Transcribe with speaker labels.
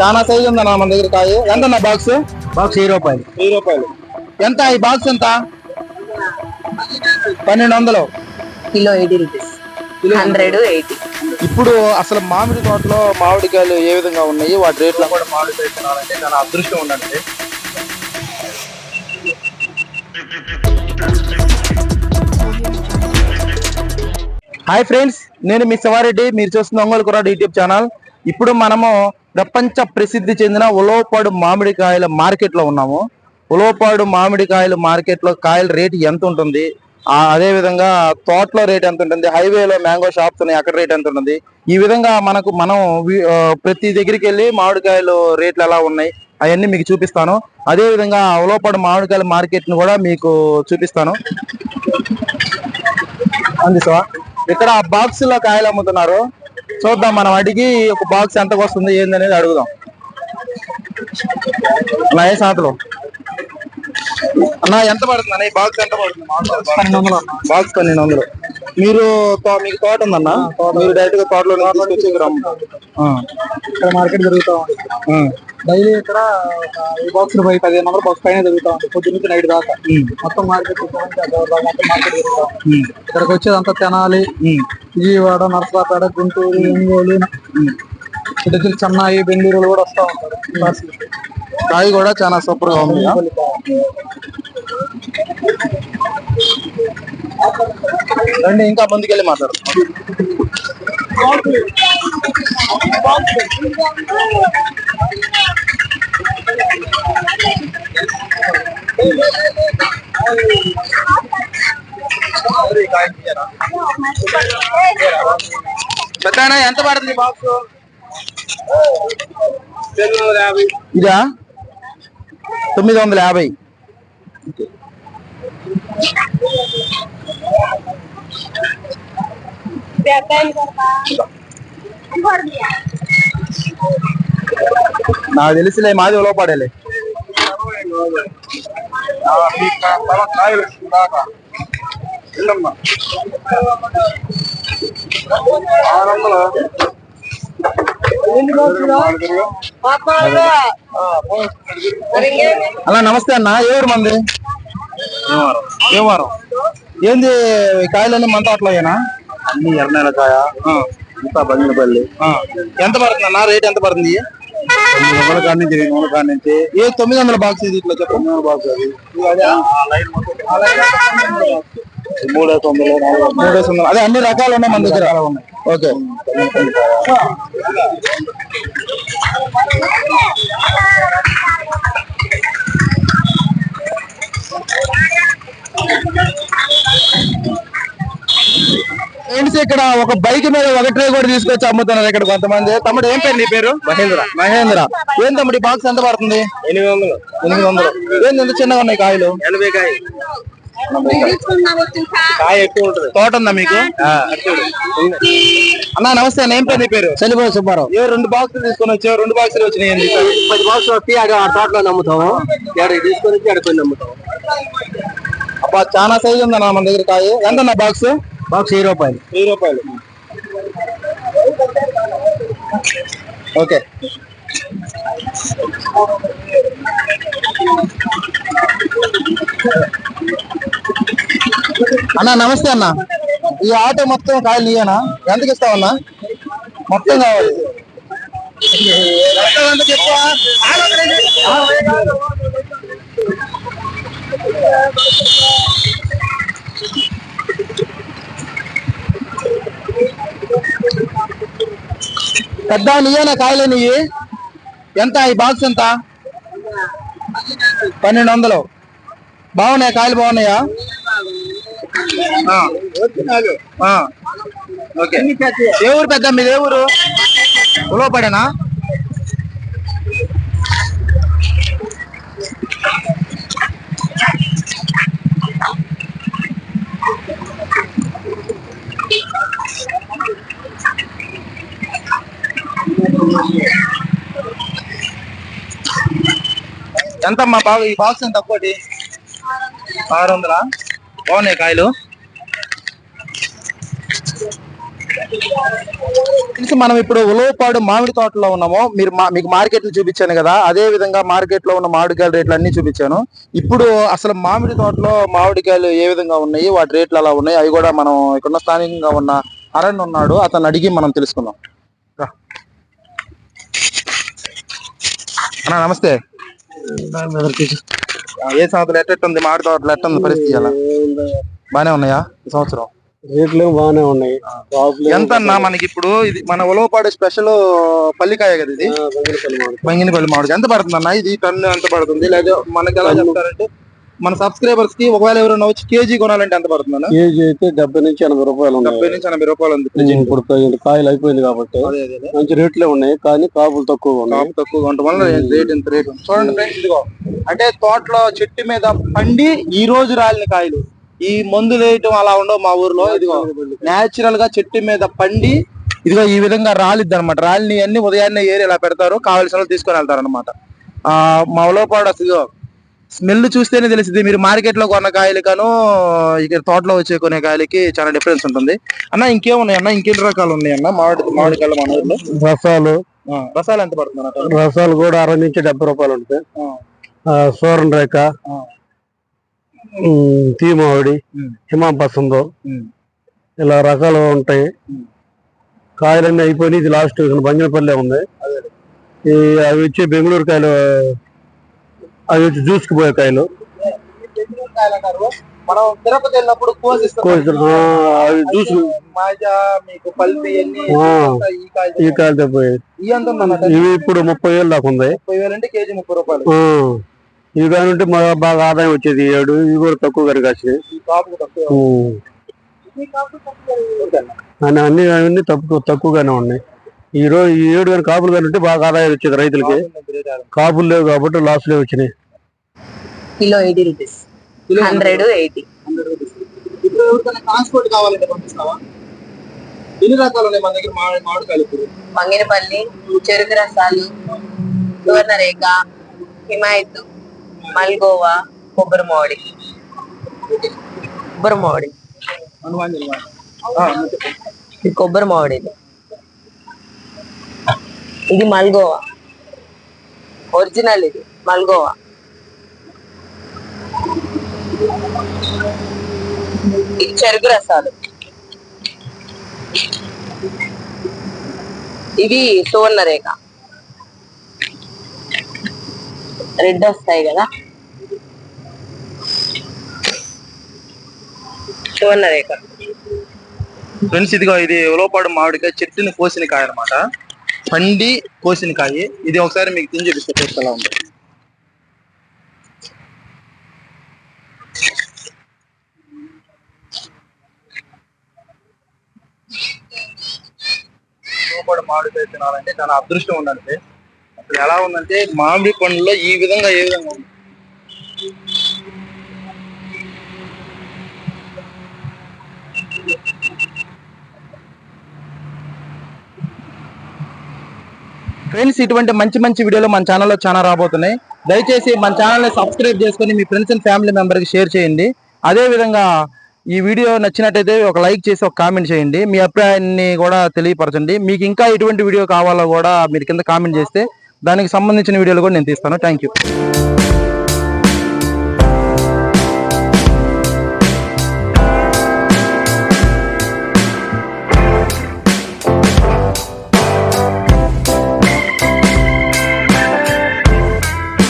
Speaker 1: చాలా సైజ్ ఉందన్న మన దగ్గర కాయ. ఎంత అన్న బాక్స్?
Speaker 2: బాక్స్ వెయ్యి రూపాయలు.
Speaker 1: వెయ్యి రూపాయలు. ఎంత? ఈ బాక్స్ ఎంత? పన్నెండు వందలు.
Speaker 3: Kilo eighty rupees. Hundred eighty.
Speaker 1: ఇప్పుడు అసలు మామిడి తోటలో మామిడికాయలు ఏ విధంగా ఉన్నాయి? వాటి రేట్లు కూడా మామిడికాయ తినాలంటే చాలా అదృష్టం ఉండండి హాయ్ ఫ్రెండ్స్ నేను మీ శివారెడ్డి. మీరు చూస్తున్న ఒంగోలు కుర్రాడు యూట్యూబ్ ఛానల్. ఇప్పుడు మనము ప్రపంచ ప్రసిద్ధి చెందిన ఉలవపాడు మామిడికాయల మార్కెట్లో ఉన్నాము. ఉలవపాడు మామిడికాయల మార్కెట్లో కాయల రేటు ఎంత ఉంటుంది? అదేవిధంగా అదే విధంగా తోటలో రేట్ ఎంత ఉంటుంది? హైవేలో మ్యాంగో షాప్స్ ఉన్నాయి అక్కడ రేట్ ఎంత ఉంటుంది? ఈ విధంగా మనకు మనం ప్రతి దగ్గరికి వెళ్ళి మామిడికాయలు రేట్లు ఎలా ఉన్నాయి అవన్నీ మీకు చూపిస్తాను. అదే విధంగా ఉలవపాడు మామిడికాయల మార్కెట్ని కూడా మీకు చూపిస్తాను. అందిసా ఇక్కడ బాక్స్లో కాయలు అమ్ముతున్నారు. చూద్దాం మనం అడిగి ఒక బాక్స్ ఎంతకు వస్తుంది ఏందనేది అడుగుదాం. అన్న ఏ సాతలు? అన్న ఎంత పడుతుంది అన్న? ఈ బాక్స్ ఎంత పడుతుంది? పన్నెండు వందలు బాక్స్ పన్నెండు వందలు. మీరు మీకు తోట ఉందన్న? మీరు డైరెక్ట్గా తోటలో తీసుకొచ్చి ఇక్కడ
Speaker 2: మార్కెట్ జరుగుతా ఉంది. డైలీ ఇక్కడ బాక్స్ పోయి పదిహేను వందల బాక్స్ పైన జరుగుతా ఉంది. పొద్దు నుంచి నైట్ దాకా. మొత్తం మార్కెట్ మొత్తం మార్కెట్ జరుగుతా ఇక్కడికి వచ్చేదంతా తెనాలి
Speaker 1: ఉమ్.
Speaker 2: విజయవాడ నరసరాపేట గుంటూరు ఒంగోలు ఇటు వచ్చి చెన్నై బెంగళూరు కూడా వస్తా ఉంటారు.
Speaker 1: కాయ కూడా చాలా సూపర్గా ఉంది? రండి ఇంకా ముందుకెళ్ళి మాట్లాడు పెద్ద ఎంత పడుతుంది బాక్స్? ఇదా? తొమ్మిది వందల యాభై. నాకు తెలిసిలే మాది ఉలవపాడేలే. అలా నమస్తే అన్న ఏ ఊరు మంది? దేవారం ఏంది కాయలన్నీ మన తోటలోయేనా అన్ని ఎర్రనేల కాయ. ఇంత బంగినపల్లి ఎంత పడుతుంది అన్న రేట్ ఎంత పడుతుంది? తొమ్మిది వందల కాడ నుంచి రెండు వందల కాడ నుంచి. ఏ తొమ్మిది వందల బాక్స్ ఇది ఇట్లా చెప్పండి వందల బాక్స్ అది. మూడో తొమ్మిది మూడో తొమ్మిది అదే అన్ని రకాలు ఉన్నాయి మన దగ్గర. ఓకే. ఇక్కడ ఒక బైక్ మీద ఒక ట్రే కూడా తీసుకొచ్చి అమ్ముతున్నారు ఇక్కడ కొంతమంది. తమ్ముడు ఏం పేరు నీ పేరు? మహేంద్ర. మహేంద్ర. ఏం తమ్ముడు ఈ బాక్స్ ఎంత పడుతుంది? ఎనిమిది వందలు. ఎనిమిది వందలు. ఏంది ఎంత చిన్నగా ఉన్నాయి కాయలు? ఎనభై కాయ కాయ ఎక్కువ ఉంటుంది. తోట ఉందా మీకు? అన్న నమస్తే అన్న ఏం పేరు పేరు?
Speaker 2: చనిపోయి సుబ్బారావు.
Speaker 1: ఏ రెండు బాక్సులు తీసుకొని వచ్చావు రెండు బాక్సులు వచ్చినాయి
Speaker 2: పది బాక్స్ ఆడ ఆ తోటలో నమ్ముతాము. ఏడకి తీసుకొని వచ్చి ఆడకొని నమ్ముతాము.
Speaker 1: అబ్బా చాలా సైజ్ ఉందన్న మన దగ్గర కాయ. ఎంత అన్న బాక్స్
Speaker 2: బాక్స్ వెయ్యి రూపాయలు.
Speaker 1: వెయ్యి రూపాయలు. ఓకే. అన్న నమస్తే అన్న. ఈ ఆటో మొత్తం కాయలు నీయనా? ఎంతకి ఇస్తావన్నా మొత్తం కావాలి. చెప్పు? పెద్ద నీయనా కాయలు నీవి ఎంత? ఈ బాక్స్ ఎంత? పన్నెండు వందలు బాగున్నాయా? కాయలు బాగున్నాయా? ఓకే. ఏ ఊరు పెద్ద? మీది ఏ ఊరు? ఉలవపడేనా ఎంతమ్మా బాగు ఈ బాక్స్ ఎంత ఒక్కటి? ఆరు వందలా బాగున్నాయి కాయలు. ఫ్రెండ్స్ మనం ఇప్పుడు ఉలవపాడు మామిడి తోటలో ఉన్నాము. మీరు మా- మీకు మార్కెట్ చూపించాను కదా. అదే విధంగా మార్కెట్లో ఉన్న మామిడికాయల రేట్లు అన్ని చూపించాను. ఇప్పుడు అసలు మామిడి తోటలో మామిడికాయలు ఏ విధంగా ఉన్నాయి? వాటి రేట్లు అలా ఉన్నాయి? అవి కూడా మనం ఇక్కడ స్థానికంగా ఉన్న అరణ్ ఉన్నాడు. అతను అడిగి మనం తెలుసుకుందాం. అన్న నమస్తే. ఏ సంవత్సరం ఎట్టుంది మామిడి తోటలో ఎట్టుంది పరిస్థితి ఎలా? బానే ఉన్నాయా ఈ సంవత్సరం?
Speaker 2: రేట్లు బాగానే ఉన్నాయి.
Speaker 1: ఎంత అన్నా మనకి ఇప్పుడు ఇది మన ఉలవపాడు స్పెషల్ పల్లికాయ కదా ఇది? బంగినపల్లి మామిడి. ఎంత పడుతుంది అన్న ఇది టన్ను ఎంత పడుతుంది? లేదా మనకి ఎలా చెప్తారంటే మన సబ్స్క్రైబర్స్కి ఒకవేళ ఎవరైనా వచ్చి కేజీ కొనాలంటే ఎంత పడుతుంది
Speaker 2: కేజీ అయితే డెబ్బై నుంచి ఎనభై రూపాయలు
Speaker 1: డెబ్బై నుంచి ఎనభై రూపాయలు ఉంది.
Speaker 2: ఇప్పుడు కాయలు అయిపోయింది కాబట్టి. మంచి రేట్లే ఉన్నాయి కానీ కాపులు తక్కువ
Speaker 1: కాపు తక్కువగా ఉండటం వల్ల రేట్ ఇంత రేట్ ఉంది. చూడండి ఫ్రెండ్స్ ఇదిగో. అంటే తోటలో చెట్టు మీద పండి ఈ రోజు రాలిన కాయలు. ఈ మందులు వేయటం అలా ఉండవు మా ఊర్లో. ఇదిగో నేచురల్గా చెట్టు మీద పండి ఇదిగో ఈ విధంగా రాలిద్ది అనమాట రాలిని అన్ని ఉదయాన్నే ఏరి ఇలా పెడతారు కావలసిన తీసుకొని వెళ్తారు అనమాట ఆ మా ఉలవపాడు అసలు స్మెల్ చూస్తేనే తెలిసింది మీరు మార్కెట్లో కొన్న కాయలకను ఇక్కడ తోటలో వచ్చే కొనే కాయలకి చాలా డిఫరెన్స్ ఉంటుంది. అన్న ఇంకేమున్నాయి అన్న? ఇంకెన్ని రకాలు ఉన్నాయి అన్న? మామిడి మామిడికాయలు మన ఊర్లో?
Speaker 2: రసాలు.
Speaker 1: రసాలు ఎంత పడుతుంది
Speaker 2: రసాలు కూడా అరవై నుంచి డెబ్బై రూపాయలు ఉంటాయి. సూరన్ రేఖ తీమావిడి హిమాపసందో. ఇలా రకాలు ఉంటాయి. కాయలన్నీ అయిపోయి ఇది లాస్ట్. బంగినపల్లి ఉంది. ఈ అవి వచ్చి బెంగళూరు కాయలు అవి వచ్చి జ్యూస్కి పోయే కాయలు.
Speaker 1: మనం తిరుపతి వెళ్ళినప్పుడు. ఈ కాయలు
Speaker 2: ఇవి ఇప్పుడు ముప్పై వేలు దాకా ఉంది.
Speaker 1: కేజీ ముప్పై రూపాయలు.
Speaker 2: ఇవి కానీ ఉంటే మా బాగా ఆదాయం వచ్చేది ఏడు ఇవి కూడా తక్కువ
Speaker 1: తక్కువ ఓకేనా?
Speaker 2: అన్ని అన్ని తక్కువ తక్కువగానే ఉన్నాయి. ఈ రోజు ఈ ఏడు కానీ కాపులు కానీ ఉంటే బాగా ఆదాయం వచ్చేది రైతులకి. కాపులు లేవు కాబట్టి లాస్లే వచ్చినాయి.
Speaker 3: Kilo eighty rupees. Hundred eighty.
Speaker 1: Hundred rupees. ఇప్పుడు ఎవరికైనా ట్రాన్స్పోర్ట్ కావాలంటే పంపిస్తావా? ఎన్ని రకాలు ఉన్నాయి మన దగ్గర? మామిడి మామిడికాయలు ఇప్పుడు.
Speaker 3: మంగినపల్లి చెరుకు రసాలు సువర్ణరేఖ హిమాయత్ మల్గోవా కొబ్బరి మామిడి. కొబ్బరి మామిడి. ఇది కొబ్బరి మామిడి ఇది. ఇది మల్గోవా. ఒరిజినల్ ఇది మల్గోవా ఇది చెరుకు రసాలు. ఇవి సువర్ణరేఖ రెడ్ వస్తాయి కదా? సువర్ణరేఖ
Speaker 1: ఫ్రెండ్స్ ఇదిగో ఇది ఉలవపాడు మామిడికాయ చెట్టుని కోసిన కాయ అన్నమాట. పండి కోసిన కాయ. ఇది ఒకసారి మీకు తిని చూపిస్తే టేస్ట్ ఎలా ఉంది ఉలవపాడు మామిడికాయ తినాలంటే చాలా అదృష్టం ఉందంటే అసలు ఎలా ఉందంటే మామిడి పండులో ఈ విధంగా ఏ విధంగా ఉంది? ఫ్రెండ్స్ ఇటువంటి మంచి మంచి వీడియోలు మన ఛానల్లో చాలా రాబోతున్నాయి. దయచేసి మన ఛానల్ని సబ్స్క్రైబ్ చేసుకొని మీ ఫ్రెండ్స్ అండ్ ఫ్యామిలీ మెంబర్కి షేర్ చేయండి. అదే విధంగా ఈ వీడియో నచ్చినట్టయితే ఒక లైక్ చేసి ఒక కామెంట్ చేయండి. మీ అభిప్రాయాన్ని కూడా తెలియపరచండి. మీకు ఇంకా ఎటువంటి వీడియో కావాలో కూడా మీరు కింద కామెంట్ చేస్తే దానికి సంబంధించిన వీడియోలు కూడా నేను తీస్తాను. Thank you